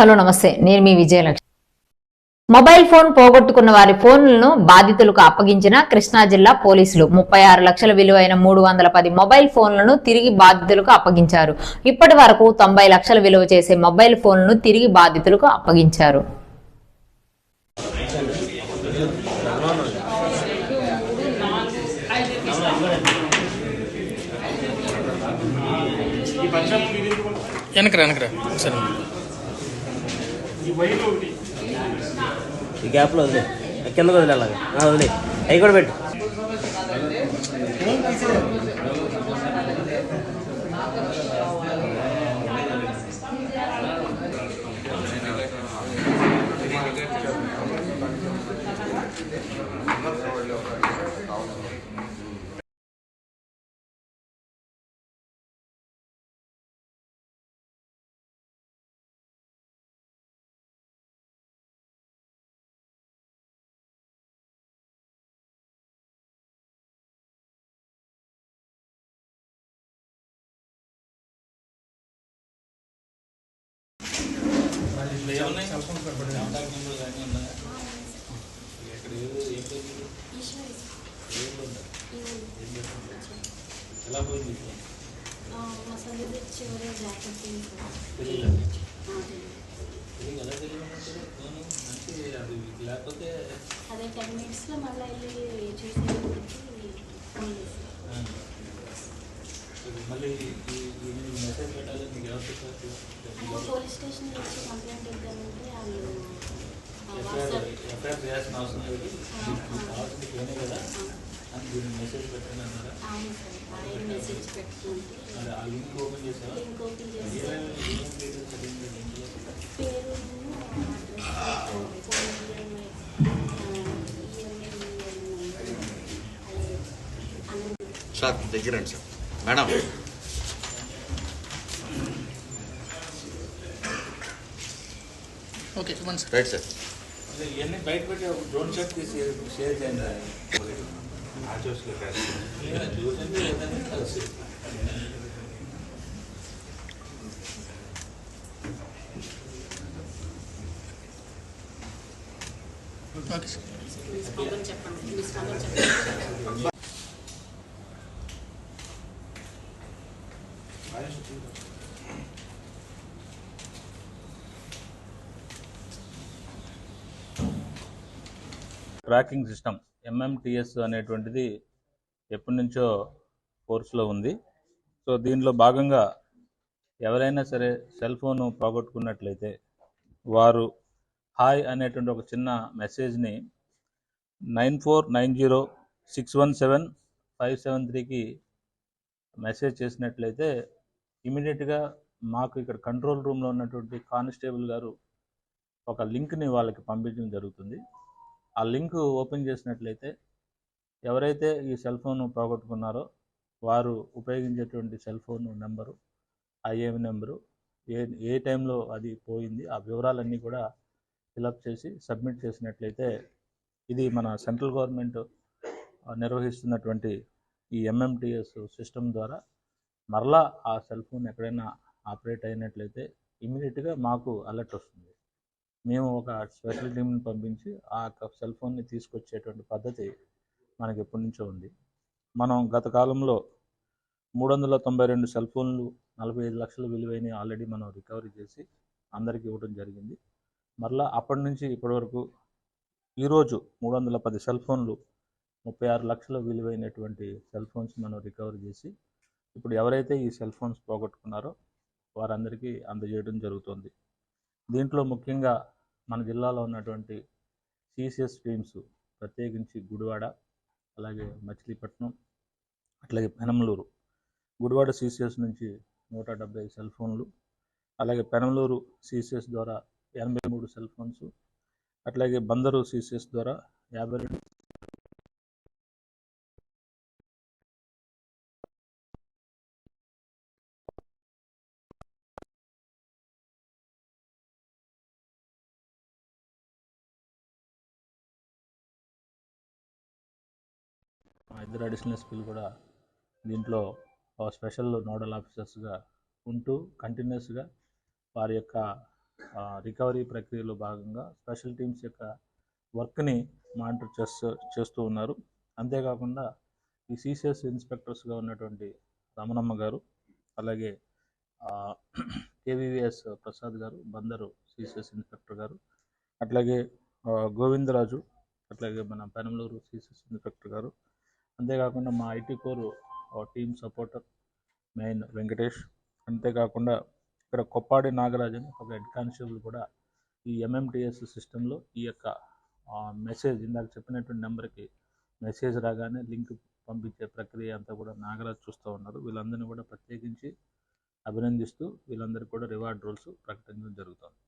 Hello నమస్తే. నేను మీ Vijayalakshmi mobile phone పోగొట్టుకున్న వారి ఫోన్లను బాధితులకు అప్పగించిన కృష్ణా జిల్లా పోలీసులు ముప్పై ఆరు లక్షల విలువైన మూడు వందల పది మొబైల్ ఫోన్లను తిరిగి బాధితులకు అప్పగించారు. ఇప్పటి వరకు తొంభై లక్షల విలువ చేసే మొబైల్ ఫోన్లను తిరిగి బాధితులకు అప్పగించారు. వెనకరా వెనకరా. సరే. ఈ గ్యాప్లో వదిలే. కిందకు వదిలే అలాగే. వదిలే. అవి కూడా పెట్టు. మసాలా చివరి జాకెట్ అదే టెన్ మినిట్స్లో మళ్ళీ వెళ్ళి చూసేటప్పటికి ఫోన్ చేసి అంటే పోలీస్ స్టేషన్ వచ్చి కంప్లైంట్ ఇద్దామంటే వాళ్ళు ఆ, వాట్సాప్ అవును సార్. ఆయన మెసేజ్ పెట్టుకుంటే లింక్ ఓపెన్ చేసి పేరు address phone EMI sir దగ్గరండి sir. Madam. Okay sir. Right sir. ఇవన్నీ బయట పెట్టి ఒక డ్రోన్ షాట్ తీసి షేర్ చేయండి లేదా చూసండి లేదంటే కలిసి ఓకే సార్ చెప్పండి ట్రాకింగ్ సిస్టమ్ ఎంఎంటిఎస్ అనేటువంటిది ఎప్పటి నుంచో కోర్సులో ఉంది. సో దీనిలో భాగంగా ఎవరైనా సరే సెల్ ఫోన్ పోగొట్టుకున్నట్లయితే వారు హాయ్ అనేటువంటి ఒక చిన్న మెసేజ్ని nine four nine zero six one seven five seven త్రీకి మెసేజ్ చేసినట్లయితే ఇమీడియట్గా మాకు ఇక్కడ కంట్రోల్ రూమ్లో ఉన్నటువంటి కానిస్టేబుల్ గారు ఒక లింక్ని వాళ్ళకి పంపించడం జరుగుతుంది. ఆ లింక్ ఓపెన్ చేసినట్లయితే ఎవరైతే ఈ సెల్ ఫోన్ పోగొట్టుకున్నారో వారు ఉపయోగించేటువంటి cell phone number IM number ఏ ఏ టైంలో అది పోయింది ఆ వివరాలన్నీ కూడా ఫిలప్ చేసి సబ్మిట్ చేసినట్లయితే ఇది మన సెంట్రల్ గవర్నమెంట్ నిర్వహిస్తున్నటువంటి ఈ ఎంఎంటిఎస్ సిస్టమ్ ద్వారా మరలా ఆ సెల్ ఫోన్ ఎక్కడైనా ఆపరేట్ అయినట్లయితే ఇమీడియట్గా మాకు అలర్ట్ వస్తుంది. మేము ఒక స్పెషల్ టీంని పంపించి ఆ సెల్ ఫోన్ని తీసుకొచ్చేటువంటి పద్ధతి మనకి ఎప్పటి నుంచో ఉంది. మనం గత కాలంలో మూడు వందల తొంభై రెండు సెల్ ఫోన్లు నలభై ఐదు లక్షల విలువైన ఆల్రెడీ మనం రికవరీ చేసి అందరికీ ఇవ్వడం జరిగింది. మరలా అప్పటి నుంచి ఇప్పటి వరకు ఈరోజు మూడు వందల పది సెల్ ఫోన్లు ముప్పై ఆరు లక్షల విలువైనటువంటి సెల్ ఫోన్స్ మనం రికవరీ చేసి ఇప్పుడు ఎవరైతే ఈ సెల్ ఫోన్స్ పోగొట్టుకున్నారో వారందరికీ అందజేయడం జరుగుతుంది. దీంట్లో ముఖ్యంగా మన జిల్లాలో ఉన్నటువంటి సిసిఎస్ టీమ్స్ ప్రత్యేకించి గుడివాడ అలాగే మచిలీపట్నం అట్లాగే పెనమలూరు. గుడివాడ సిసిఎస్ నుంచి నూట డెబ్బై సెల్ ఫోన్లు అలాగే పెనమలూరు సిసిఎస్ ద్వారా ఎనభై మూడు సెల్ ఫోన్స్ అట్లాగే బందరు సిసిఎస్ ద్వారా యాభై రెండు ఇద్దరు అడిషనల్ ఎస్పీలు కూడా దీంట్లో స్పెషల్ నోడల్ ఆఫీసర్స్గా ఉంటూ కంటిన్యూస్గా వారి యొక్క రికవరీ ప్రక్రియలో భాగంగా స్పెషల్ టీమ్స్ యొక్క వర్క్ని మానిటర్ చేస్తూ చేస్తూ ఉన్నారు. అంతేకాకుండా ఈ సిసిఎస్ ఇన్స్పెక్టర్స్గా ఉన్నటువంటి రమణమ్మ గారు అలాగే కేవీవీఎస్ ప్రసాద్ గారు బందరు సిసిఎస్ ఇన్స్పెక్టర్ గారు అట్లాగే గోవిందరాజు అట్లాగే మన పెనమలూరు సిసిఎస్ ఇన్స్పెక్టర్ గారు అంతేకాకుండా మా ఐటీ కోరు టీమ్ సపోర్టర్ మెయిన్ వెంకటేష్. అంతేకాకుండా ఇక్కడ కొప్పాడి నాగరాజన్ అని ఒక హెడ్ కానిస్టేబుల్ కూడా ఈ ఎంఎంటిఎస్ సిస్టంలో ఈ యొక్క మెసేజ్ ఇందాక చెప్పినటువంటి నెంబర్కి మెసేజ్ రాగానే లింక్ పంపించే ప్రక్రియ అంతా కూడా నాగరాజ్ చూస్తూ ఉన్నారు. వీళ్ళందరినీ కూడా ప్రత్యేకించి అభినందిస్తూ వీళ్ళందరికీ కూడా రివార్డ్ రూల్స్ ప్రకటించడం జరుగుతుంది.